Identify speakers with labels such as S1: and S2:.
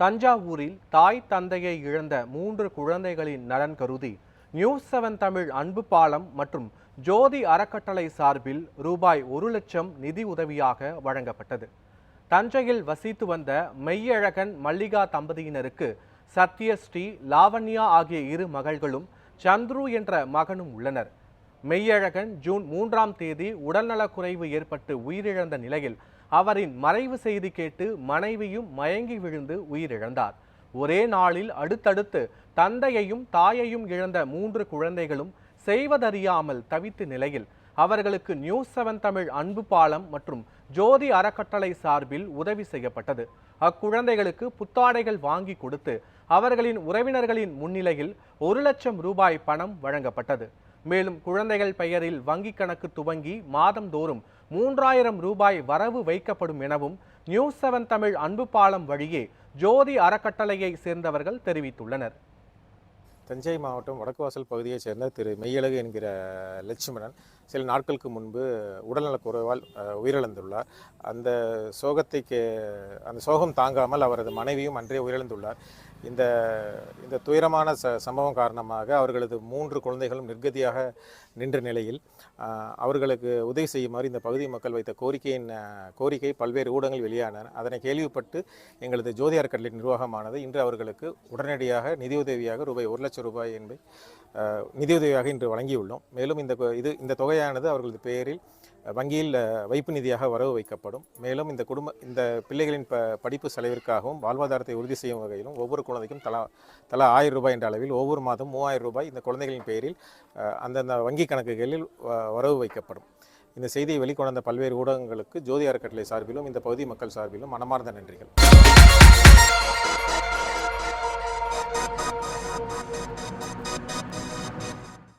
S1: தஞ்சாவூரில் தாய் தந்தையை இழந்த மூன்று குழந்தைகளின் நலன் கருதி நியூஸ் செவன் தமிழ் அன்பு பாலம் மற்றும் ஜோதி அறக்கட்டளை சார்பில் ரூபாய் ஒரு லட்சம் நிதி உதவியாக வழங்கப்பட்டது. தஞ்சையில் வசித்து வந்த மெய்யழகன் மல்லிகா தம்பதியினருக்கு சத்யஸ்ரீ லாவண்யா ஆகிய இரு மகள்களும் சந்துரு என்ற மகனும் உள்ளனர். மெய்யழகன் ஜூன் மூன்றாம் தேதி உடல்நலக்குறைவு ஏற்பட்டு உயிரிழந்த நிலையில் அவரின் மறைவு செய்தி கேட்டு மனைவியும் மயங்கி விழுந்து உயிரிழந்தார். ஒரே நாளில் அடுத்தடுத்து தந்தையையும் தாயையும் இழந்த மூன்று குழந்தைகளும் செய்வதறியாமல் தவித்த நிலையில் அவர்களுக்கு நியூஸ் செவன் தமிழ் அன்பு பாலம் மற்றும் ஜோதி அறக்கட்டளை சார்பில் உதவி செய்யப்பட்டது. அக்குழந்தைகளுக்கு புத்தாடைகள் வாங்கி கொடுத்து அவர்களின் உறவினர்களின் முன்னிலையில் ஒரு லட்சம் ரூபாய் பணம் வழங்கப்பட்டது. மேலும் குழந்தைகள் பெயரில் வங்கிக் கணக்கு துவங்கி மாதந்தோறும் மூன்றாயிரம் ரூபாய் வரவு வைக்கப்படும் எனவும் நியூஸ் செவன் தமிழ் அன்பு பாலம் வழியே ஜோதி அறக்கட்டளையை சேர்ந்தவர்கள் தெரிவித்துள்ளனர்.
S2: தஞ்சை மாவட்டம் வடக்குவாசல் பகுதியைச் சேர்ந்த திரு மெய்யழகு என்கிற லட்சுமணன் சில நாட்களுக்கு முன்பு உடல்நலக்குறைவால் உயிரிழந்துள்ளார். அந்த சோகத்தை கே அந்த சோகம் தாங்காமல் அவரது மனைவியும் அன்றே உயிரிழந்துள்ளார். இந்த இந்த துயரமான ச சம்பவம் காரணமாக அவர்களது மூன்று குழந்தைகளும் நிர்கதியாக நின்ற நிலையில் அவர்களுக்கு உதவி செய்யுமாறு இந்த பகுதி மக்கள் வைத்த கோரிக்கையின் கோரிக்கை பல்வேறு ஊடகங்கள் வெளியான அதனை கேள்விப்பட்டு எங்களது ஜோதி அறக்கட்டளை நிர்வாகமானது இன்று அவர்களுக்கு உடனடியாக நிதியுதவியாக ரூபாய் ஒரு லட்சம் ரூபாய் என்பதை நிதியுதவியாக இன்று வழங்கியுள்ளோம். மேலும் இந்த இது இந்த தொகையானது அவர்களது பெயரில் வங்கியில் வைப்பு நிதியாக வரவு வைக்கப்படும். மேலும் இந்த குடும்ப இந்த பிள்ளைகளின் ப படிப்பு செலவிற்காகவும் வாழ்வாதாரத்தை உறுதி செய்யும் வகையிலும் ஒவ்வொரு குழந்தைக்கும் தலா தலா ஆயிரம் ரூபாய் என்ற அளவில் ஒவ்வொரு மாதம் மூவாயிரம் ரூபாய் இந்த குழந்தைகளின் பெயரில் அஹ், அந்தந்த வங்கி கணக்குகளில் வரவு வைக்கப்படும். இந்த செய்தியை வெளிக்கொணர்ந்த பல்வேறு ஊடகங்களுக்கு ஜோதி அறக்கட்டளை சார்பிலும் இந்த பகுதி மக்கள் சார்பிலும் மனமார்ந்த நன்றிகள்.